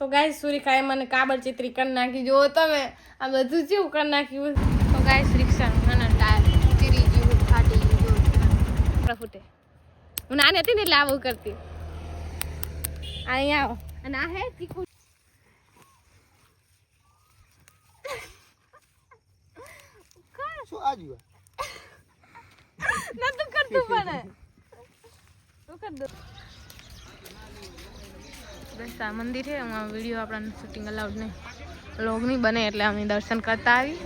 તો ગાય સુરેખાએ મને કાબર ચિત્રી કરી નાખી. જુઓ તમે આ બધું જેવું કરી નાખ્યું તો ગાય રિક્ષા ના ટાયર ચીરી ગયું ફાટી ગયું ફૂટે હું નાની હતી ને એટલે આવું કરતી. અહીંયા આવો. અને આ હે તીખું. શું આજુ ના તું કરતું પણ. તું કર દો. બસ આ મંદિર છે, એમાં વીડિયો આપણને શૂટિંગ અલાઉડ નહીં. લોગ નહીં બને એટલે અમે દર્શન કરતા આવી.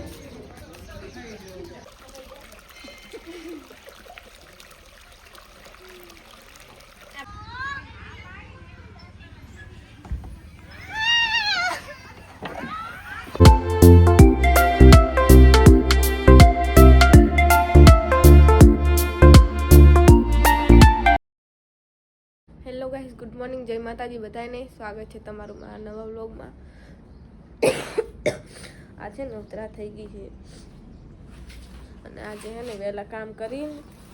ગુડ મોર્નિંગ, જય માતાજી બધાને સ્વાગત છે તમારું મારા નવા વ્લોગમાં. આ છે ને ઉતરા થઈ ગઈ છે. અને આજે હે ને વહેલા કામ કરી,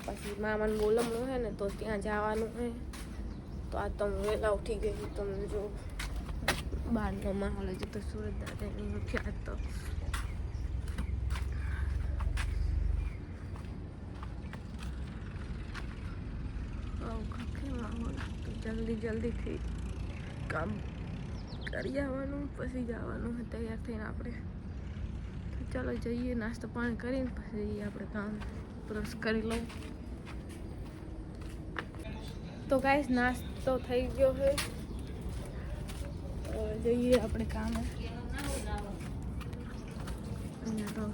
પછી મામાનું બોલમણું હે ને તો ત્યાં જવાનું હે. તો આ તો હું વહેલા ઉઠી ગઈ તમને જો બહારનો માહોલ હજી તો સુરત દાદાની ઉઠ્યા તો આવું ખખે માહોલ તો જલ્દી જલ્દીથી કામ કરી આવવાનું, પછી જવાનું તૈયાર થઈને આપણે. તો ચાલો જઈએ, નાસ્તો પાણી કરીને પછી આપણે કામ. બ્રશ કરી લઉં. તો ગાઈસ નાસ્તો થઈ ગયો છે જઈએ આપણે કામે. અહીંયા તો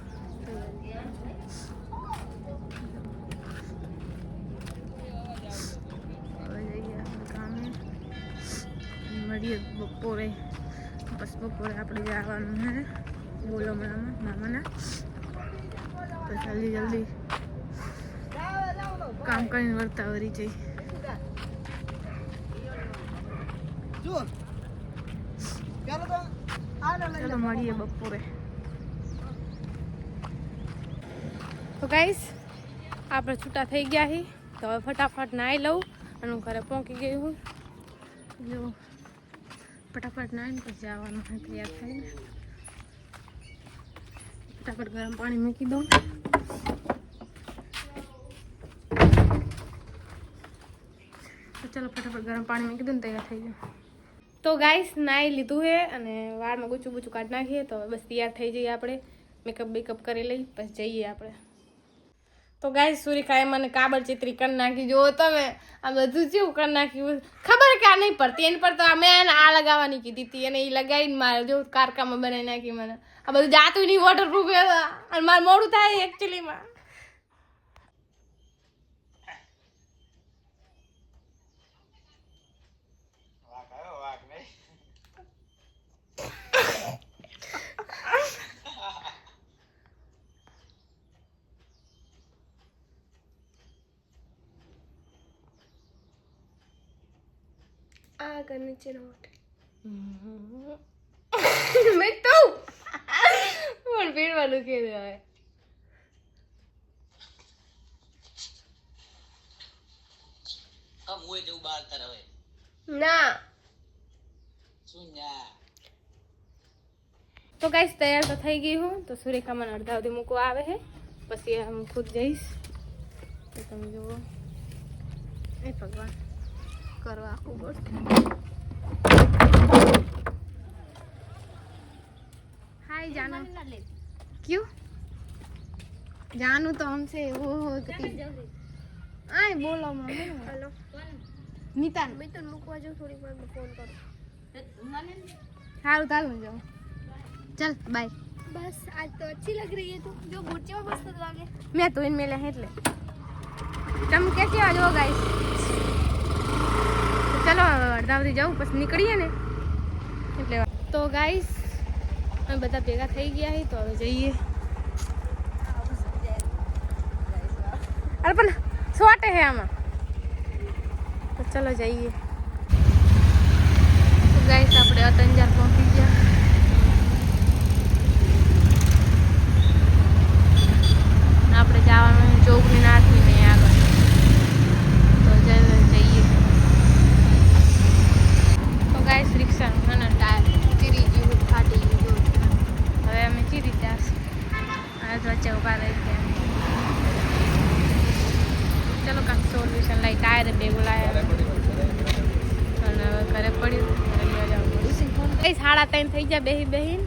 મળીએ બપોરે બસ બપોરે આપણે જવાનું છે બોલો મામા મામાના. તો જલ્દી જલ્દી કામ કરીને વર્તા વરી જઈ. તો ચાલો મળીએ બપોરે. તો ગાઈસ આપણે છૂટા થઈ ગયા છીએ તો હવે ફટાફટ નાહી લઉં અને હું ઘરે પહોંચી ગઈ હું. જો. ફટાફટ નાહીને પછી જવાનું હોય તૈયાર થઈને ફટાફટ ગરમ પાણી મૂકી દઉં. ચલો ફટાફટ ગરમ પાણી મૂકી દઉં તૈયાર થઈ જાઉં તો ગાઈસ નાહી લીધું છે અને વાળમાં ગુચું બુચું કાઢી નાખીએ તો બસ તૈયાર થઈ જઈએ આપણે. મેકઅપ બેકઅપ કરી લઈ, પછી જઈએ આપણે. તો ગાય સુરેખાએ મને કાબર ચિત્રી કરી નાખી. જો તમે, આ બધું જેવું કરી નાખ્યું ખબર કે આ નહીં પડતી, એની પર તો મેં એને આ લગાવવાની કીધી હતી અને એ લગાવીને મારે જો કારકામાં બનાવી નાખી મને. આ બધું જાતું નહીં વોટરપ્રૂફ અને મારે મોડું થાય એકચ્યુઅલીમાં આગળ નીચે નોટ મેં તો પણ પહેરવાનું કે હવે આમ હોય તેવું બાર તાર હવે ના શું ન્યા તો ગાઈસ તૈયાર તો થઈ ગઈ હું તો સુરેખા મને અડધા સુધી મૂકવા આવે છે પછી હું ખુદ જઈશ તો તમે જુઓ એ ભગવાન કરવા આખું ગોઠ हाय जाना क्यों जानू तो हमसे वो हो आए बोलो मम्मी हेलो नितान મિતુન મૂકવા જાઉં થોડી વાર ફોન કરો हारू ताल में जाओ चल बाय बस आज तो अच्छी लग रही है तू जो बुर्चे में मस्त लगे मैं तो इनमें ले એટલે તમ कैसे आ जाओ गाइस ચલો અડધા સુધી જાઉં, પછી નીકળીએ ને. એટલે તો ગાઈસ અમે બધા ભેગા થઈ ગયા છીએ તો હવે જઈએ. અરે પણ શોર્ટ હે આમાં. તો ચલો જઈએ. તો ગાઈસ આપણે અતંજાર પહોંચી ગયા. આપણે જવાનું છે ગાઈસ રિક્ષાનું અને ટાયર ચીરી જેવું ફાટી ગયું હવે અમે ચીરી ત્યાં હવે વચ્ચે ઊભા રહી ગયા. ચલો કાંઈક સોલ્યુશન લઈ ટાયર બે બોલાયા. અને હવે ઘરે પડ્યું કઈ સાડા ત્રણ થઈ જાય બેહી બેહીન.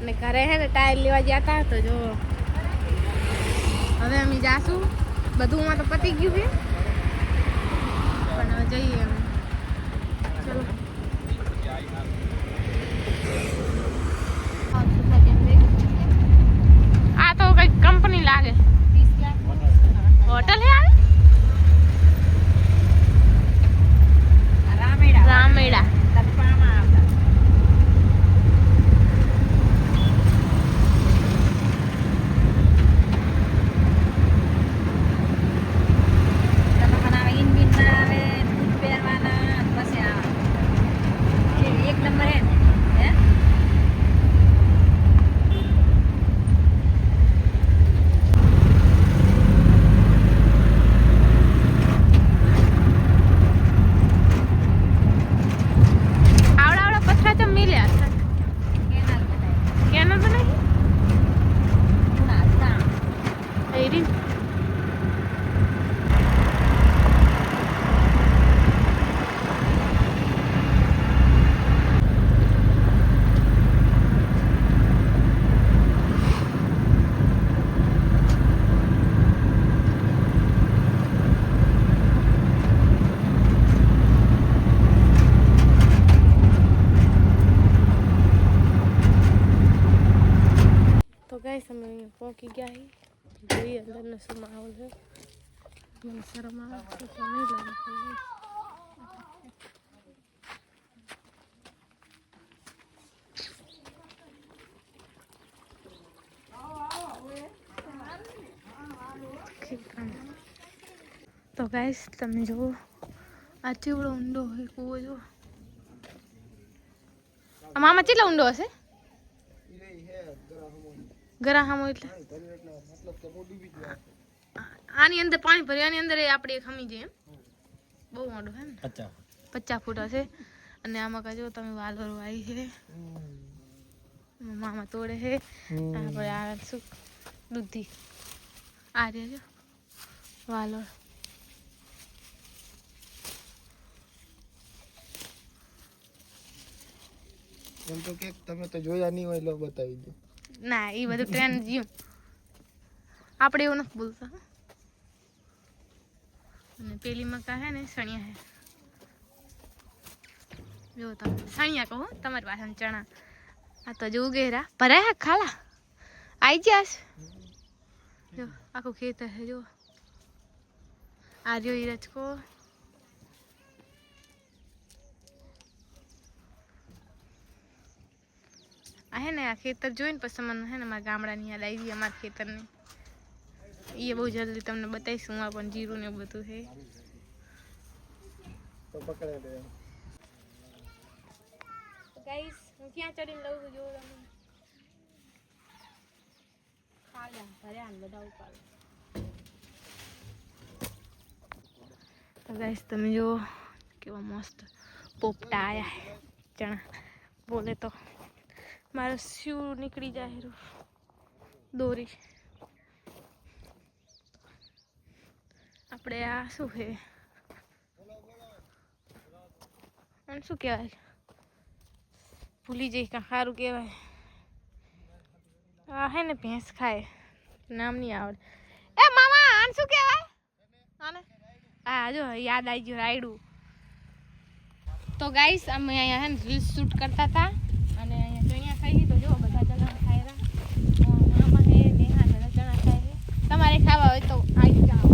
અને ઘરે હે ને ટાયર લેવા ગયા હતા તો જો હવે અમે જાશું. બધું માં તો પતી ગયું છે. પણ હવે જઈએ અમે. હોટલ હે આવી રામેડા એક નંબર હે હે આવડા આવડા પથરા ચમ મિલ્યા છે કેનાલ બનાય કેનલ બનાવી પૂણા સા એ રીત તો ગાઈસ અમે અહીંયા પહોંચી ગયા છીએ જોઈએ અંદરનો શું માહોલ છે મને શરમ આવે છે તો નહીં લાગે તો ગાઈસ તમે જુઓ આ ચીવડો ઊંડો હોય કૂવો જો આ મામા કેટલો ઊંડો હશે? ગરા એટલે? આની અંદર પાણી ભર્યું આની અંદર એ આપણે ખમી જઈએ એમ બહુ મોટું છે ને? પચાસ ફૂટ હશે. અને આમાં કાજો તમે વાલર વાઈ છે. મામા તોડે છે. આપણે આ શું? દૂધી. આ રે જો વાલોર એમ તો કે તમે તો જોયા નહીં હોય લો બતાવી દો. ના એ બધું ટ્રેન જીવ આપણે એવું નથી બોલતા. અને પેલી મકા હે ને સણિયા હે જો તમે સણિયા કહો તમારી પાસે ચણા આ તો જો ઉગેરા ભરાય હે ખાલા આઈ જાસ જો આખું ખેતર હે જો આ રહ્યો ઈ રચકો આ હે ને આ ખેતર જોઈને પછી મને હે ને મારા ગામડાની યાદ આવી ગઈ અમારા ખેતરની એ બહુ જલ્દી તમને બતાવીશું આ પણ જીરું ને એવું બધું છે. તો પકડે દે ગાઈસ હું ક્યાં ચડીને લઉં છું જોવો તમે. ખાડા ભર્યા ને બધા ઉપાડ. તો ગાઈસ તમે જો કેવા મસ્ત પોપટા આયા હે ચણા. બોલે તો મારો શૂ નીકળી જાય હેરું દોરી. આપણે આ શું છે આને શું કહેવાય ભૂલી જઈ કાં સારું કહેવાય આ હે ને ભેંસ ખાય નામ નહીં આવડે એ મામા આને શું કહેવાય આને હા જો યાદ આવી ગયું રાયડું તો ગાઈસ અમે અહીંયા હે ને રીલ્સ શૂટ કરતા હતા અને અહીંયા ચણિયા ખાઈ તો જો બધા ચણા ખાઈ રહ્યા મામા હે નેહા બધા ચણા ખાય છે તમારે ખાવા હોય તો આવી જાઓ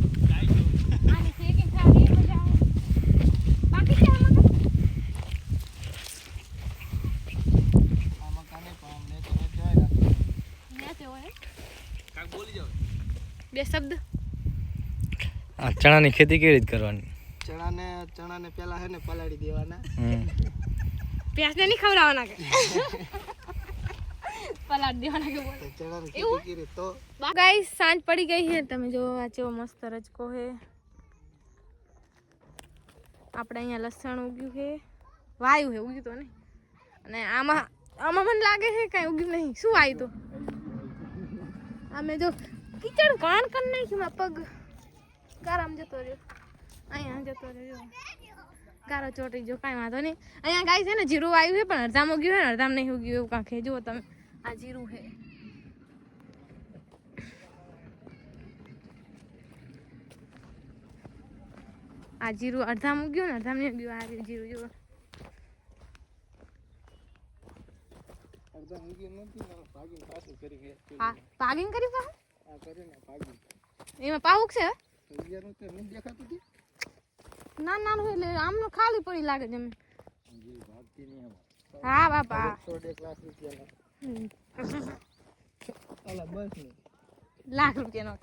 આની શેકીને ખાવાની મજા આવે બાકી છે આમાં તો? આમાં કાને પણ મેં તો નથી આવ્યા ન્યા તે હોય. બે શબ્દ? આ ચણાની ખેતી કેવી રીતે કરવાની? ચણાને ચણાને પેલા હે ને પલાળી દેવાના. પ્યાસને નહીં ખવડાવવાના કે? પલાટ દેવાના કે બોલ? ચણાની ખેતી કરી તો ગાઈસ સાંજ પડી ગઈ છે. તમે જો આ મસ્ત રજકો છે. આપણે અહીંયા લસણ ઉગ્યું છે. વાયું છે ઉગ્યું તો નહીં. અને આમાં આમાં મને લાગે છે કાંઈ ઉગ્યું નહીં. શું આવ્યું તો? અમે જો કીચડ કાણ કરી નાખ્યું મારા પગ કારામ જતો રહ્યો અહીંયા જતો રહ્યો કારો ચોટી જો કાંઈ વાંધો નહીં અહીંયા ગાય છે ને જીરું આવ્યું છે પણ અડધામાં ઉગ્યું છે ને અડધામાં નહીં ઉગ્યું એવું કાંક છે જુઓ તમે આ જીરું છે આ જીરું અડધામાં ઉગ્યું ને અડધામાં નહીં ઉગ્યું આ રહ્યું જીરું જુઓ. અડધા ઊંઘી નથી ને ભાગીને પાછું કરી ગયા હા પાગિંગ કરી પાછું? આ કરીને ભાગી એમાં છે? ના ના એટલે ખાલી પડી લાગે છે હા બાપા. લાખ રૂપિયાનો.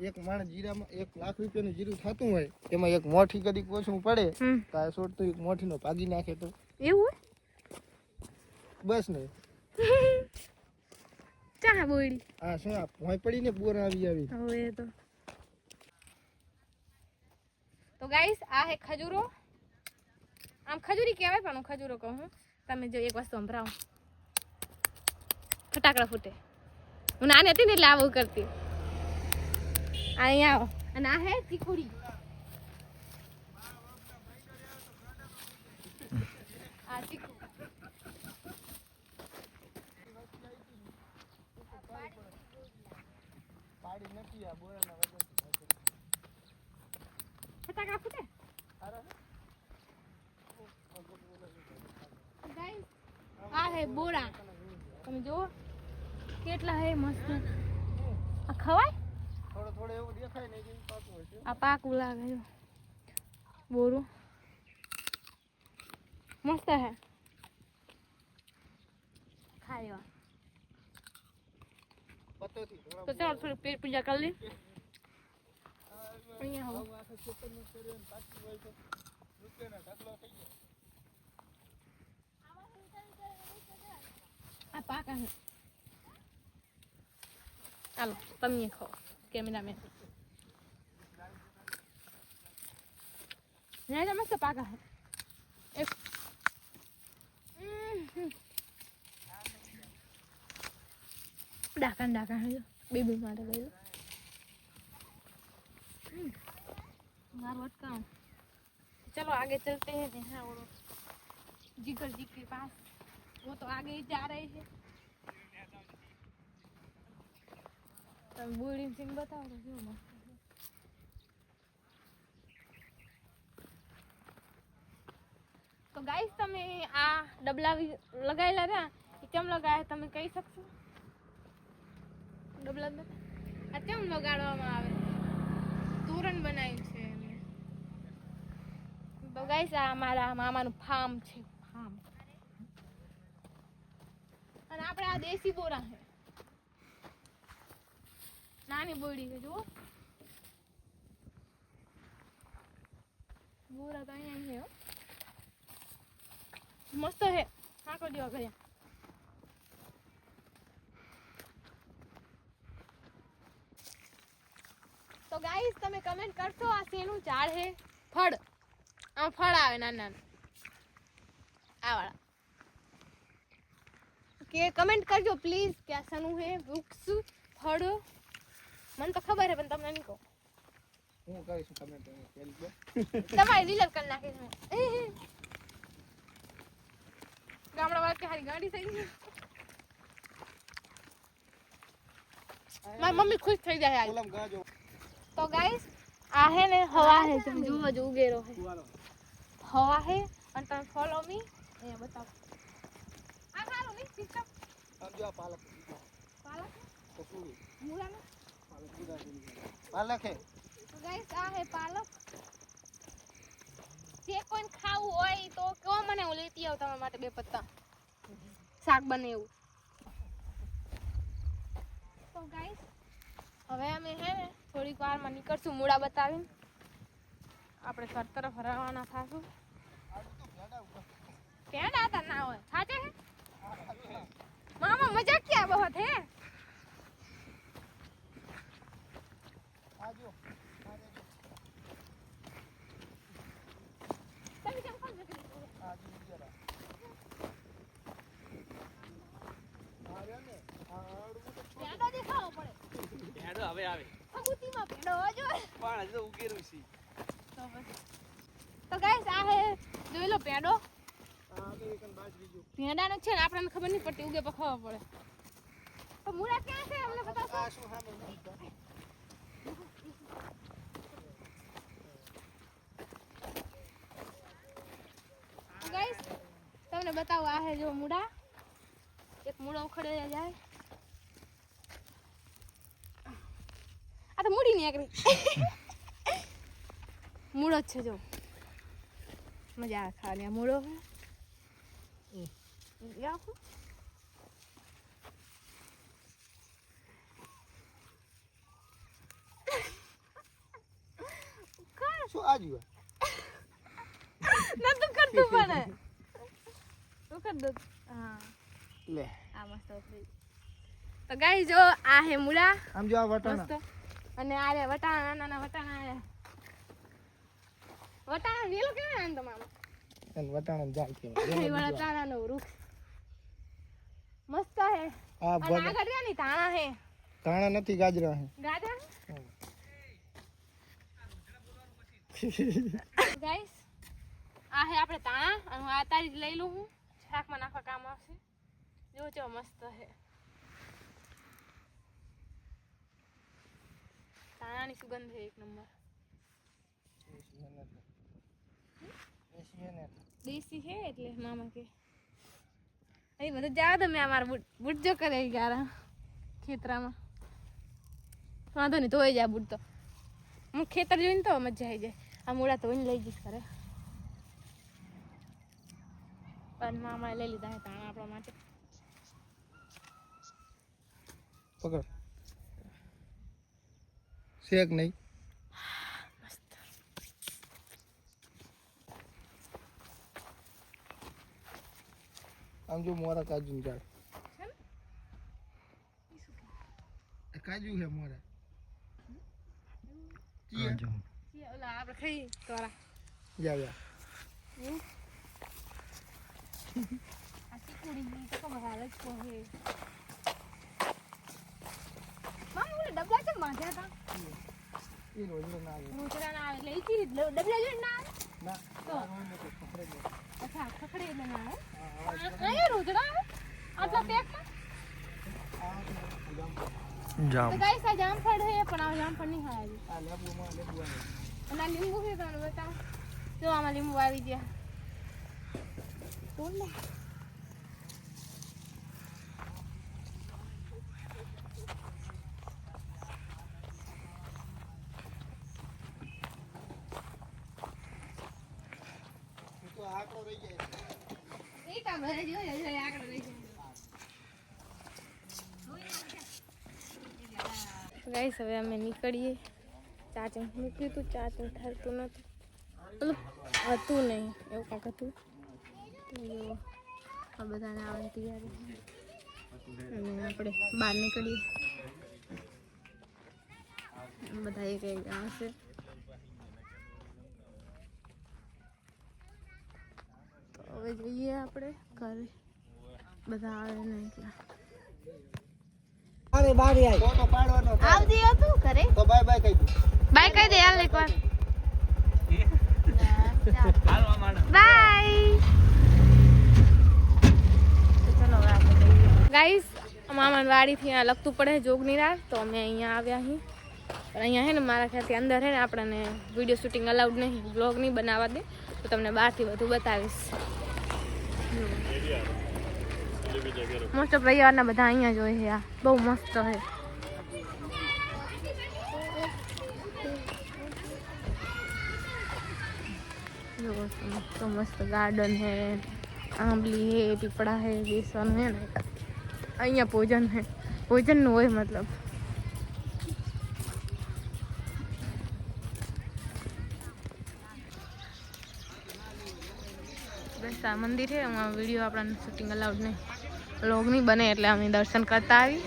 એક માણસ જીરામાં એક લાખ રૂપિયાનું જીરું થતું હોય એમાં એક મોઠી કદી ઓછું પડે તો આ છોડ તો એક મોઠીનો ભાગી નાખે તો. એવું બસ હોય ચા બોયડી આ શું આ ભોંય પડીને બોર આવી આવી. હવે તો. તો ગાઈસ આ હે ખજૂરો. આમ ખજૂરી કહેવાય પણ હું ખજૂરો કહું હું. તમે જો એક વસ્તુ સંભળાવો. ફટાકડા ફૂટે. હું નાની હતી ને એટલે આવું કરતી. આ અહીંયા આવો. અને આ હે ચીકુડી આ ચીકુ પાડી નથી આ બોરાના વજન ફટાકડા ફૂટે? આ હે બોરા. તમે જુઓ કેટલા હે મસ્ત. આ ખવાય? થોડો થોડો એવું દેખાય ને કે પાકું હશે આ પાકું લાગે બોરું. મસ્ત હે. તો ચાલો થોડી પેટ પૂજા કરી લે અહીંયા જાય આ પાકા હે. ચાલો તમે ખાઓ. કેમેરામેન. નહીં તો મસ્ત પાકા હે? ડાકા ને ડાકા હે જો. બેબી માટે લઈ લો हम्म। मारो अटकाओ चलो आगे चलते हैं जहाँ वो जिगर जी के पास वो तो आगे ही जा रहे हैं તમે બોડી સિંગ બતાવો તો કેવું મસ્ત છે. તો ગાઈસ તમે આ ડબલા વિ- લગાયેલા રહ્યા એ કેમ લગાયા તમે કહી શકશો ડબલા દ- આ કેમ લગાડવામાં આવે? તોરણ બનાવ્યું છે તો ગાઈસ, આ મારા મામાનું ફાર્મ છે. ફાર્મ. અને આપણે આ દેશી બોરા છે. નાની બોડી છે, જુઓ. બોરા તો અહીંયા છે. મસ્ત છે. નાખો દેવા ગયા તો ગાઈસ તમે કમેન્ટ કરશો આ શેનું ઝાડ છે? ફળ. આ ફળ આવે નાના નાના. આ વાળા. કે કમેન્ટ કરજો પ્લીઝ કે આ શાનું છે? વૃક્ષ ફળ. મને તો ખબર છે પણ તમને નહીં કહું. હું કહીશ કમેન્ટ પેલી તો તમારી ડીલર કરી નાખી છે ગામડા વાળા કે હારી ગાડી થઈ ગઈ. મારી મમ્મી ખુશ થઈ જાય આજ. કોલમ ગાજો. તો ગાઈસ આ હે ને હવા હે તમે જુઓ જો ઉગેરો હે કુવારો હવા હે અને તમે ફોલો મી અહીંયા બતાવો આ સારું નહીં સિસ્ટમ સમજો આ પાલક પાલક કસૂરી મૂળાનો પાલક જુદા જુદી પાલક હે તો ગાઈસ આ હે પાલક જે કોઈને ખાવું હોય તો કહો મને હું લેતી આવું તમારા માટે બે પત્તા. શાક બને એવું. તો ગાઈસ હવે અમે હે ને થોડીક વારમાં નીકળશું, મૂળા બતાવીને. આપણે ઘર તરફ રવાના થાશું. ત્યાં આતા ના હોય? સાચે હે મામા મજાક ક્યાં બહોત હે? આજો તમે કેમ ખાવ છો? આજો જરા આ રહ્યો ને આ અડવું તો પેંડો દેખાવો પડે હેડો હવે આવે. ફગુતીમાં પેંડો હોવો પણ હજુ ઉકેરું છે. તો તો ગાઈસ આ હે જોઈ લો પેડો ભેંડાનો છે ને આપણને ખબર નહીં પડતી ઉગે પર ખબર પડે. તો મૂળા ક્યાં છે? અમને બતાવશો? ગાઈસ તમને બતાવો આ હે જો મૂળા. એક મૂળો ઉખડે જાય. તો મૂડી નીકળી મૂળો જ છે જો. મજા આવે ખાવાની. આ મૂળો હે. શું નતું કરતું પણ તું કર દો હા. લે. આ મસ્ત. તો ગાઈ જો આ હે મૂળા. આમ જો આ વટાણા. અને આ રે વટાણા નાના વટાણા. વટાણા વેલો કેવા આને તમારો? વટાણા જાય એ વટાણા નો વૃક્ષ મસ્ત હે આ આગળ રહ્યા ની તાણા હે. તાણા નથી ગાજરા હે. ગાજરા? ગાઈસ આ હે આપણે તાણા અને હું આ તારી જ લઈ લઉં હું. શાકમાં નાખવા કામ આવશે. જો ચો મસ્ત હે તાણાની સુગંધ છે એક નંબર. દેશી હે એટલે મામા કે. અહીં બધું જાવ તો મેં અમારા બુટ. બુટ જો કરે ગારા ખેતરામાં. વાંધો નહીં, ધોઈ જાય બુટ તો. હું ખેતર જોઈને તો મજા આવી જાય. આ મૂળા તો લઈ જઈશ કરે પણ મામાએ લઈ લીધા હે તાણા આપણા માટે. પકડ. શેક નહીં? આમ જો મોરા કાજુ ઝાડ કાજુ છે મોરા. હા, જો. ઓલા આપણે ખાઈ તોરા જા જા આ ચીકુડી તો ખબર હાલ જ કહે મામા ઓલા ડબલા છે બાંધ્યા હતા એ રોજનો ના આવે રોજડા ના આવે એટલે ઈ ચીરી ડબલા જોઈને ના આવે ના તો આ રોજનો તો પકડે નહીં. અચ્છા ખખડે એટલે ના આવે આ આવા અહીંયા રોજડા આવે આટલા પેકમાં આ જામ. જામ તો ગાઈસ આ જામફળ છે પણ આ જામફળ નહીં ખાય હજી. આ લેબુમાં લેબુ આવે અને આ લીંબુ છે તમને બતાવો જો આમાં લીંબુ આવી ગયા તોડ લે. એ તો આંકડો રહી જાય એ કામ ભરે જોઈ લે, જોઈ આગળ રહી જાય. ગાઈસ હવે અમે નીકળીએ. ચાર્જિંગ મૂક્યું હતું ચાર્જિંગ થતું નથી. મતલબ હતું નહીં, એવું કાંઈક હતું. તો જો આ બધાને આવે તૈયારી અને આપણે બહાર નીકળીએ. બધા એક એક આવશે. હવે જઈએ આપણે ઘરે. બધા આવે ને એટલા ફોટો પાડવાનો થાય. આવજે તું ઘરે. તો બાય બાય કહી દઉં. બાય કહી દે હાલ એકવાર. ગાઈસ મામાની વાડીથી અહીંયા લખતું પડે જોગનીરા તો અમે અહીંયા આવ્યા અહીં પણ અહીંયા હે ને મારા ખ્યાલથી અંદર હે ને આપણને વીડિયો શૂટિંગ અલાઉડ નહીં બ્લોગ નહીં બનાવવા દે. તો તમને બહારથી બધું બતાવીશ. मस्त परिवार ने बधाइया जो है यार। बहुत मस्त है। तो मस्त गार्डन है आंबली है टिपड़ा है, बेसन है, ना। अजन है। भोजन वो है मतलब। બસ આ મંદિર છે એમાં વીડિયો આપણને શૂટિંગ અલાઉડ નહીં. લોગ નહીં બને એટલે અમે દર્શન કરતા આવી.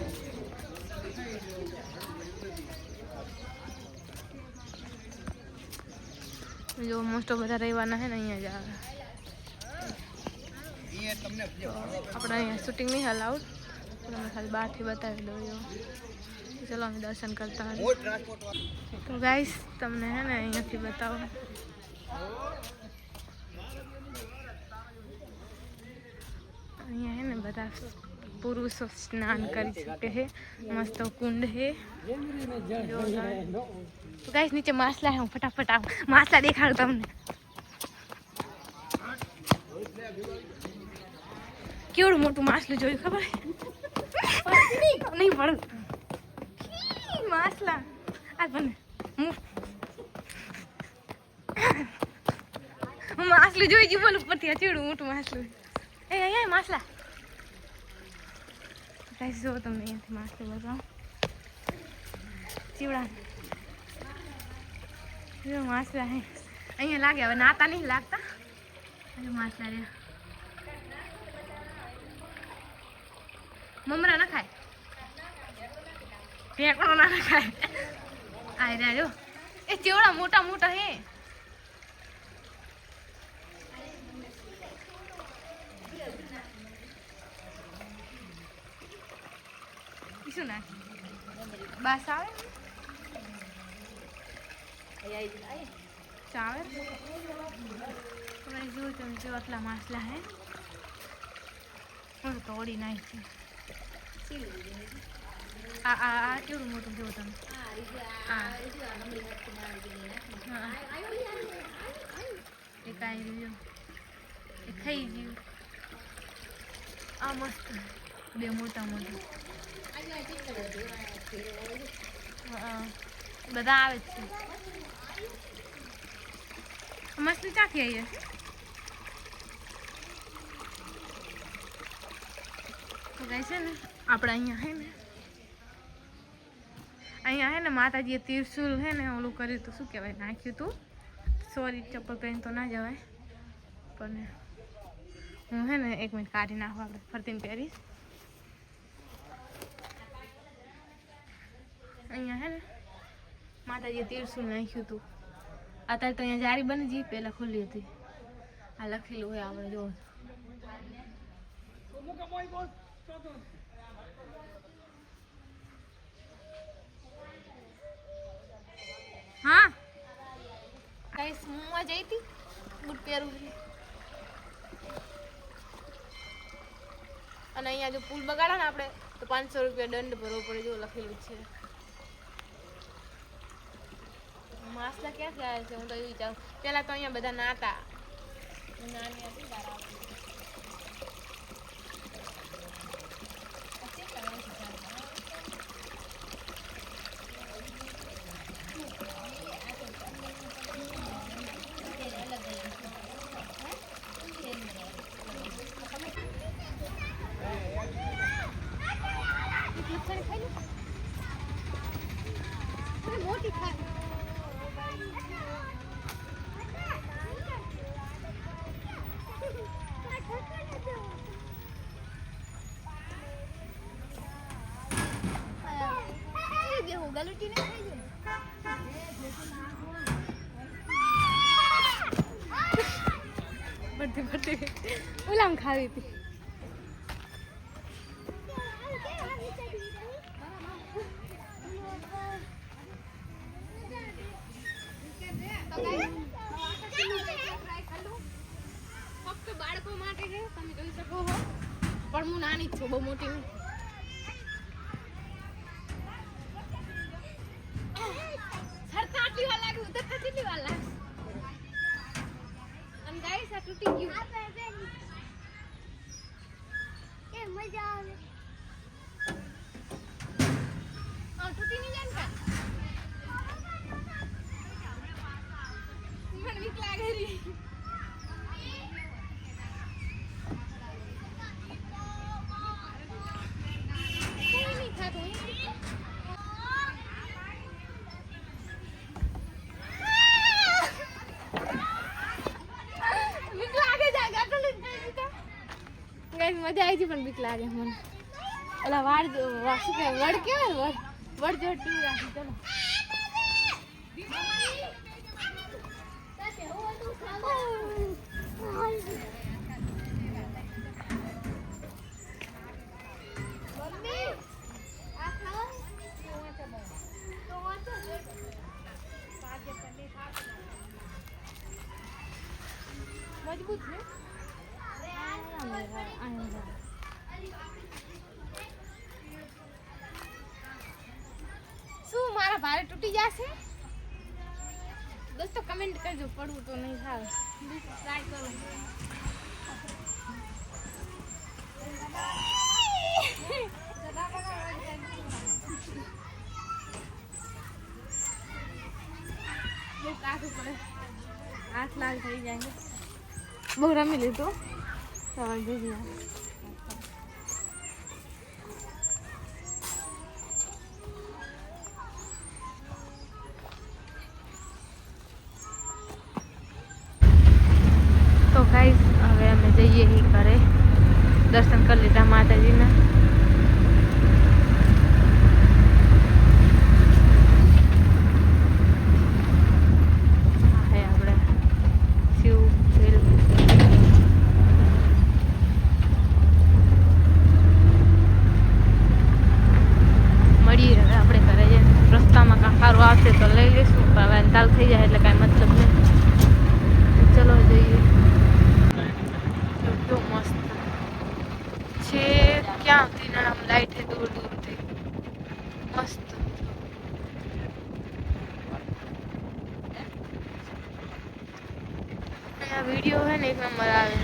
જો મોસ્ટ ઓફ બધા રહેવાના છે ને અહીંયા જ આવે. તો આપણે અહીંયા શૂટિંગ નહીં અલાઉડ તમે ખાલી બહારથી બતાવી દો જો ચલો અમે દર્શન કરતા હોય તો ગાઈસ તમને હે ને અહીંયાથી બતાવો. બધા પુરુષો સ્નાન કરી શકે છે મસ્ત કુંડ છે તો ગાઈસ નીચે માછલા હે હું ફટાફટ આવું માછલા દેખાડું તમને કેવડું મોટું માછલું જોયું ખબર નહીં પડું માછલા આ બને હું માછલું જોઈ ગયું બોલું ઉપરથી આ ચેવડું મોટું માછલું એ અહીંયા માછલા ગાઈસ જો તમને અહીંયાથી માછલું બતાવું ચીવડા જો માછલા હે અહીંયા લાગે હવે નાતા નહીં લાગતા હજુ માછલા રહ્યા મમરા ના ખાય ભેંકણો ના ખાય આ રહ્યા જો એ ચેવડા મોટા મોટા હે ઈ શું નાખે બાસ આવે ચાવે તમે જો તમે જો આટલા માછલા હે. હું તોડી નાખી. આ આ આ કેવડું મોટું જો તમે. એક આવી રહ્યું એ થઈ ગયું. આ મસ્ત. બે મોટા મોટા. બધા આવે છે. મસ્તી ક્યાંથી તો કહે છે ને, આપણે અહીંયા હે ને, અહીંયા હે ને માતાજીએ તિરસુલ હે ને ઓલું કર્યું તું શું કહેવાય, નાખ્યું હતું સોરી, ચપ્પલ પહેરી તો ના જવાય. પણ હું હે ને એક મિનિટ કાઢી નાખું આપણે, ફરતીને પહેરીશ. અહીંયા હે ને, માતાજીએ તિરસુલ નાખ્યું હતું. અત્યારે તો અહીંયા જારી બની જી પહેલાં ખુલ્લી હતી. આ લખેલું હોય આપણે જો હા? હું આ જઈ હતી? બૂટ પહેરું અને અહીંયા જો પુલ બગાડે ને આપણે, તો પાંચસો રૂપિયા દંડ ભરવો પડે, જો લખેલું છે. માસલા ક્યાંથી આવે છે? હું તો એવું વિચારું. પહેલાં તો અહીંયા બધા નાતા. નાની હતી ઓલામ ખાવી હતી મજા આવી પણ બીક લાગે મને. ઓલા વાડ શું કહેવાય? વડ કેવાય વડ? વડ જો ટીવી રાખી ચલો. મારા ભારે તૂટી જશે? દોસ્તો કમેન્ટ કરજો પડવું તો નહીં થાય. ટ્રાય કરું. બહુ કાઠું પડે. હાથ લાલ થઈ જાય. બહુ રમી લીધું. હવે જોઈએ. તો ગાઈસ હવે અમે જઈએ ઈ ઘરે દર્શન કરી લીધા માતાજીના આ હે આપણે શિવ શિવ મળીએ હવે આપણે ઘરે જઈને રસ્તામાં કાંઈ સારું આવશે તો લઈ લઈશું પણ હવે અંતાલ થઈ જાય એટલે કાંઈ મતલબ નહીં ચલો જઈએ એટલું મસ્ત છે ક્યાં સુધી ના આમ લાઈટ છે દૂર દૂરથી મસ્ત આ વીડિયો છે ને, એક નંબર આવે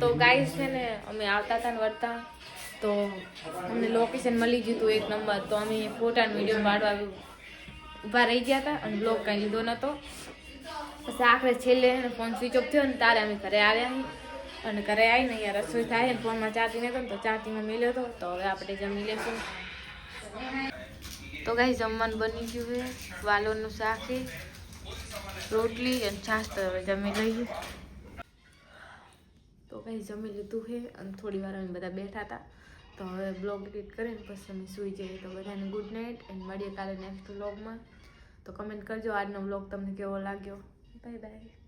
તો ગાઈસ છે ને, અમે આવતા હતા ને વળતા તો અમને લોકેશન મળી ગયું હતું એક નંબર. તો અમે ફોટા વીડિયો પાડવા ઊભા રહી ગયા હતા અને બ્લોક કાંઈ લીધો નહોતો પછી આખરે છેલ્લે ફોન સ્વિચ ઓફ થયો ને, તારે અમે ઘરે આવ્યા અને ઘરે આવીને અહીંયા રસોઈ થાય ને, ફોનમાં ચાર્જિંગ હતો ને, તો ચાર્જિંગમાં મેલ્યો હતો તો હવે આપણે જમી લેશું. તો કાંઈ જમવાનું બની ગયું છે વાલોનું શાક છે રોટલી અને છાશ તો હવે જમી લઈએ. તો કંઈ જમી લીધું છે અને થોડી વાર અમે બધા બેઠા હતા. તો હવે બ્લોગ એડિટ કરીને પછી અમે સૂઈ જઈએ. તો બધાને ગુડ નાઇટ એન્ડ મળીએ કાલે નેક્સ્ટ વ્લોગમાં તો કમેન્ટ કરજો. આજનો બ્લોગ તમને કેવો લાગ્યો? Bye bye